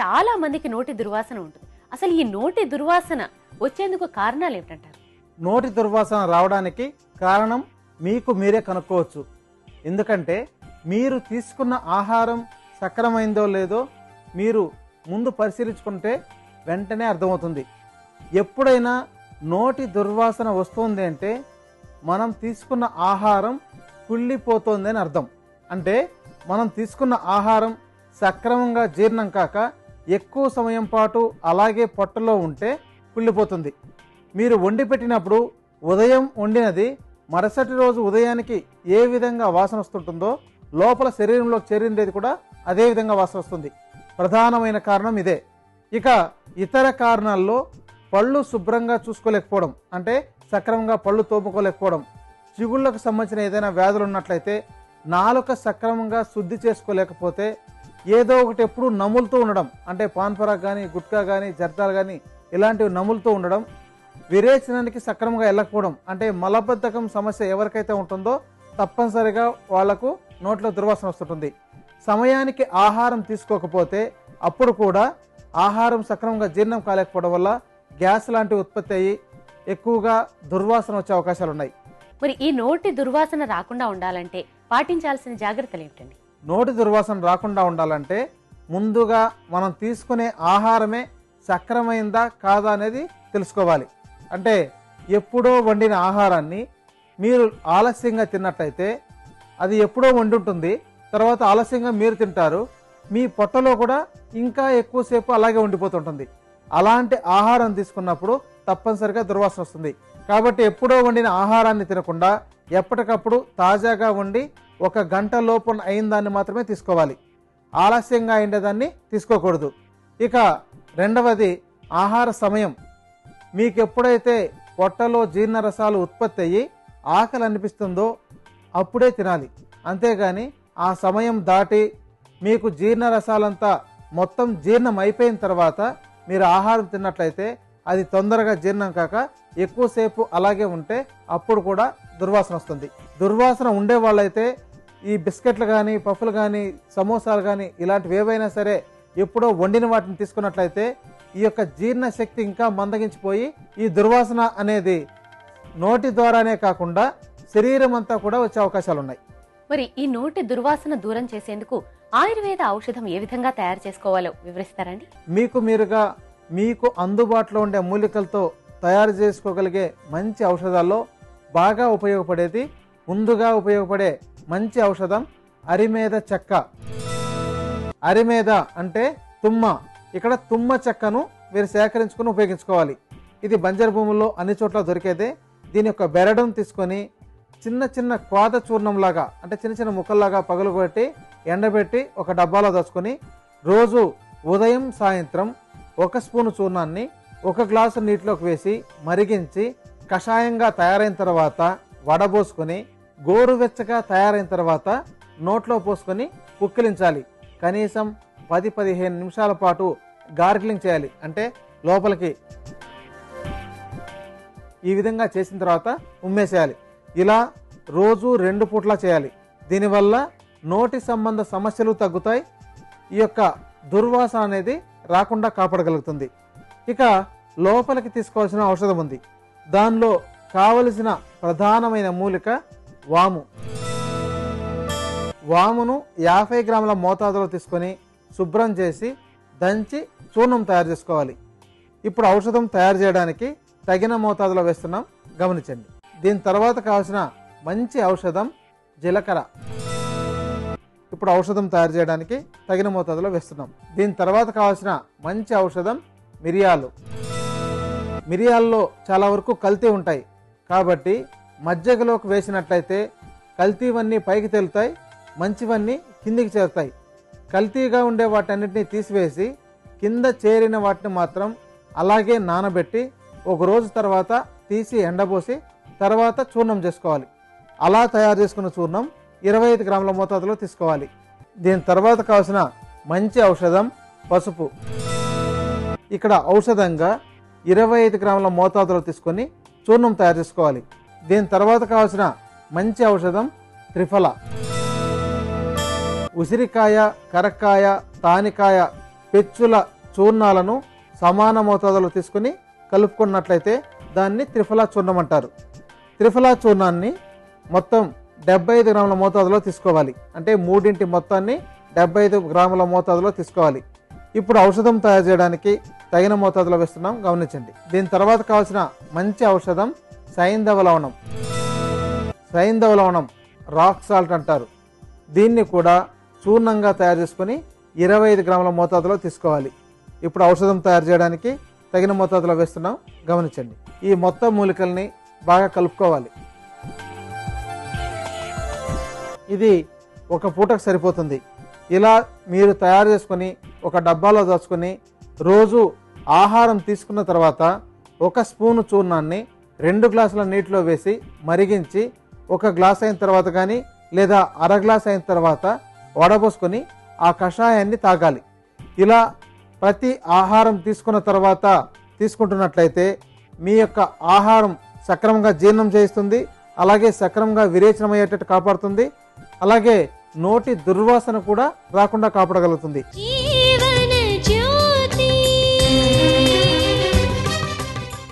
చాలా మందికి నోటి దుర్వాసన ఉంటుంది. అసలు ఈ నోటి దుర్వాసన వచ్చేందుకు కారణాలు ఏమిటంటారు? నోటి దుర్వాసన రావడానికి కారణం మీకు మీరే కనుక్కోవచ్చు. ఎందుకంటే మీరు తీసుకున్న ఆహారం సక్రమైందో లేదో మీరు ముందు పరిశీలించుకుంటే వెంటనే అర్థమవుతుంది. ఎప్పుడైనా నోటి దుర్వాసన వస్తుంది అంటే మనం తీసుకున్న ఆహారం కుళ్ళిపోతుంది అని అర్థం. అంటే మనం తీసుకున్న ఆహారం సక్రమంగా జీర్ణం కాక ఎక్కువ సమయం పాటు అలాగే పొట్టలో ఉంటే కుళ్ళిపోతుంది. మీరు వండి పెట్టినప్పుడు ఉదయం వండినది మరుసటి రోజు ఉదయానికి ఏ విధంగా వాసన వస్తుంటుందో లోపల శరీరంలో చేరిందేది కూడా అదే విధంగా వాసన వస్తుంది. ప్రధానమైన కారణం ఇదే. ఇక ఇతర కారణాల్లో పళ్ళు శుభ్రంగా చూసుకోలేకపోవడం అంటే సక్రమంగా పళ్ళు తోముకోలేకపోవడం చిగుళ్ళకు సంబంధించిన ఏదైనా వ్యాధులు ఉన్నట్లయితే నాలుక సక్రమంగా శుద్ధి చేసుకోలేకపోతే ఏదో ఒకటి ఎప్పుడు నములుతూ ఉండడం అంటే పాన్పరాగ్ కానీ గుట్కా కానీ జర్దాలు కానీ ఇలాంటివి నములుతూ ఉండడం విరేచనానికి సక్రమంగా వెళ్ళకపోవడం అంటే మలబద్ధకం సమస్య ఎవరికైతే ఉంటుందో తప్పనిసరిగా వాళ్ళకు నోట్లో దుర్వాసన వస్తుంటుంది. సమయానికి ఆహారం తీసుకోకపోతే అప్పుడు కూడా ఆహారం సక్రమంగా జీర్ణం కాలేకపోవడం వల్ల గ్యాస్ లాంటివి ఉత్పత్తి అయ్యి ఎక్కువగా దుర్వాసన వచ్చే అవకాశాలు ఉన్నాయి మరి ఈ నోటి దుర్వాసన రాకుండా ఉండాలంటే పాటించాల్సిన జాగ్రత్తలు ఏమిటండి? నోటి దుర్వాసన రాకుండా ఉండాలంటే ముందుగా మనం తీసుకునే ఆహారమే సక్రమైందా కాదా అనేది తెలుసుకోవాలి. అంటే ఎప్పుడో వండిన ఆహారాన్ని మీరు ఆలస్యంగా తిన్నట్టయితే అది ఎప్పుడో వండి ఉంటుంది తర్వాత ఆలస్యంగా మీరు తింటారు మీ పొట్టలో కూడా ఇంకా ఎక్కువసేపు అలాగే ఉండిపోతుంటుంది. అలాంటి ఆహారం తీసుకున్నప్పుడు తప్పనిసరిగా దుర్వాసన వస్తుంది. కాబట్టి ఎప్పుడో వండిన ఆహారాన్ని తినకుండా ఎప్పటికప్పుడు తాజాగా వండి ఒక గంట లోపల అయిందాన్ని మాత్రమే తీసుకోవాలి. ఆలస్యంగా అయిండేదాన్ని తీసుకోకూడదు. ఇక రెండవది ఆహార సమయం. మీకు ఎప్పుడైతే పొట్టలో జీర్ణరసాలు ఉత్పత్తి అయ్యి ఆకలి అనిపిస్తుందో అప్పుడే తినాలి. అంతేగాని ఆ సమయం దాటి మీకు జీర్ణరసాలంతా మొత్తం జీర్ణం అయిపోయిన తర్వాత మీరు ఆహారం తిన్నట్లయితే అది తొందరగా జీర్ణం కాక ఎక్కువసేపు అలాగే ఉంటే అప్పుడు కూడా దుర్వాసన వస్తుంది. దుర్వాసన ఉండే వాళ్ళైతే ఈ బిస్కెట్లు కానీ పఫ్లు కానీ సమోసాలు కానీ ఇలాంటివి ఏవైనా సరే ఎప్పుడో వండిన వాటిని తీసుకున్నట్లయితే ఈ యొక్క జీర్ణ శక్తి ఇంకా మందగించిపోయి ఈ దుర్వాసన అనేది నోటి ద్వారానే కాకుండా శరీరం అంతా కూడా వచ్చే అవకాశాలు ఉన్నాయి. మరి ఈ నోటి దుర్వాసన దూరం చేసేందుకు ఆయుర్వేద ఔషధం ఏ విధంగా తయారు చేసుకోవాలో వివరిస్తారండి మీకు మీరుగా మీకు అందుబాటులో ఉండే మూలికలతో తయారు చేసుకోగలిగే మంచి ఔషధాల్లో బాగా ఉపయోగపడేది ముందుగా ఉపయోగపడే మంచి ఔషధం అరిమేద చెక్క. అరిమేద అంటే తుమ్మ. ఇక్కడ తుమ్మ చెక్కను మీరు సేకరించుకుని ఉపయోగించుకోవాలి. ఇది బంజరు భూముల్లో అన్ని చోట్ల దొరికేదే. దీని యొక్క బెరడం తీసుకొని చిన్న చిన్న కోత చూర్ణంలాగా అంటే చిన్న చిన్న ముక్కల్లాగా పగలుగొట్టి ఎండబెట్టి ఒక డబ్బాలో దాచుకొని రోజు ఉదయం సాయంత్రం ఒక స్పూను చూర్ణాన్ని ఒక గ్లాసు నీటిలోకి వేసి మరిగించి కషాయంగా తయారైన తర్వాత వడబోసుకొని గోరువెచ్చగా తయారైన తర్వాత నోట్లో పోసుకొని కుక్కిలించాలి. కనీసం పది పదిహేను నిమిషాల పాటు గార్గిలింగ్ చేయాలి. అంటే లోపలికి ఈ విధంగా చేసిన తర్వాత ఉమ్మేసేయాలి. ఇలా రోజు రెండు పూట్ల చేయాలి. దీనివల్ల నోటి సంబంధ సమస్యలు తగ్గుతాయి. ఈ యొక్క దుర్వాసన అనేది రాకుండా కాపాడగలుగుతుంది. ఇక లోపలికి తీసుకోవాల్సిన ఔషధం ఉంది. దానిలో కావలసిన ప్రధానమైన మూలిక వాము. వామును యాభై గ్రాముల మోతాదులో తీసుకొని శుభ్రం చేసి దంచి చూర్ణం తయారు చేసుకోవాలి. ఇప్పుడు ఔషధం తయారు చేయడానికి తగిన మోతాదులో వేస్తున్నాం. గమనించండి. దీని తర్వాత కావాల్సిన మంచి ఔషధం జీలకర్ర. ఇప్పుడు ఔషధం తయారు చేయడానికి తగిన మోతాదులో వేస్తున్నాం. దీని తర్వాత కావాల్సిన మంచి ఔషధం మిరియాలు. మిరియాల్లో చాలా వరకు కల్తీ ఉంటాయి. కాబట్టి మజ్జగలోకి వేసినట్లయితే కల్తీవన్నీ పైకి తేలుతాయి మంచివన్నీ కిందికి చేరుతాయి. కల్తీగా ఉండే వాటన్నిటిని తీసివేసి కింద చేరిన వాటిని మాత్రం అలాగే నానబెట్టి ఒక రోజు తర్వాత తీసి ఎండబోసి తర్వాత చూర్ణం చేసుకోవాలి. అలా తయారు చేసుకున్న చూర్ణం ఇరవై ఐదు గ్రాముల మోతాదులో తీసుకోవాలి. దీని తర్వాత కావాల్సిన మంచి ఔషధం పసుపు. ఇక్కడ ఔషధంగా ఇరవై ఐదు గ్రాముల మోతాదులో తీసుకొని చూర్ణం తయారు చేసుకోవాలి. దీని తర్వాత కావాల్సిన మంచి ఔషధం త్రిఫల. ఉసిరికాయ కరక్కాయ తానికాయ పెచ్చుల చూర్ణాలను సమాన మోతాదులో తీసుకుని కలుపుకున్నట్లయితే దాన్ని త్రిఫలా చూర్ణం అంటారు. త్రిఫలా చూర్ణాన్ని మొత్తం డెబ్బై ఐదు గ్రాముల మోతాదులో తీసుకోవాలి. అంటే మూడింటి మొత్తాన్ని డెబ్బై ఐదు గ్రాముల మోతాదులో తీసుకోవాలి. ఇప్పుడు ఔషధం తయారు చేయడానికి తగిన మోతాదులో వేస్తున్నాం గమనించండి. దీని తర్వాత కావాల్సిన మంచి ఔషధం సైంధవ లవణం సైంధవ లవణం రాక్ సాల్ట్ అంటారు. దీన్ని కూడా చూర్ణంగా తయారు చేసుకొని ఇరవై ఐదు గ్రాముల మోతాదులో తీసుకోవాలి. ఇప్పుడు ఔషధం తయారు చేయడానికి తగిన మోతాదులో వేస్తున్నాం. గమనించండి. ఈ మొత్తం మూలికల్ని బాగా కలుపుకోవాలి. ఇది ఒక పూటకు సరిపోతుంది. ఇలా మీరు తయారు చేసుకొని ఒక డబ్బాలో దాచుకొని రోజు ఆహారం తీసుకున్న తర్వాత ఒక స్పూను చూర్ణాన్ని రెండు గ్లాసుల నీటిలో వేసి మరిగించి ఒక గ్లాస్ అయిన తర్వాత కానీ లేదా అర గ్లాస్ అయిన తర్వాత వడబోసుకొని ఆ కషాయాన్ని తాగాలి. ఇలా ప్రతి ఆహారం తీసుకున్న తర్వాత తీసుకుంటున్నట్లయితే మీ యొక్క ఆహారం సక్రమంగా జీర్ణం చేయిస్తుంది అలాగే సక్రమంగా విరేచనం అయ్యేటట్టు కాపాడుతుంది అలాగే నోటి దుర్వాసన కూడా రాకుండా కాపాడగలుగుతుంది.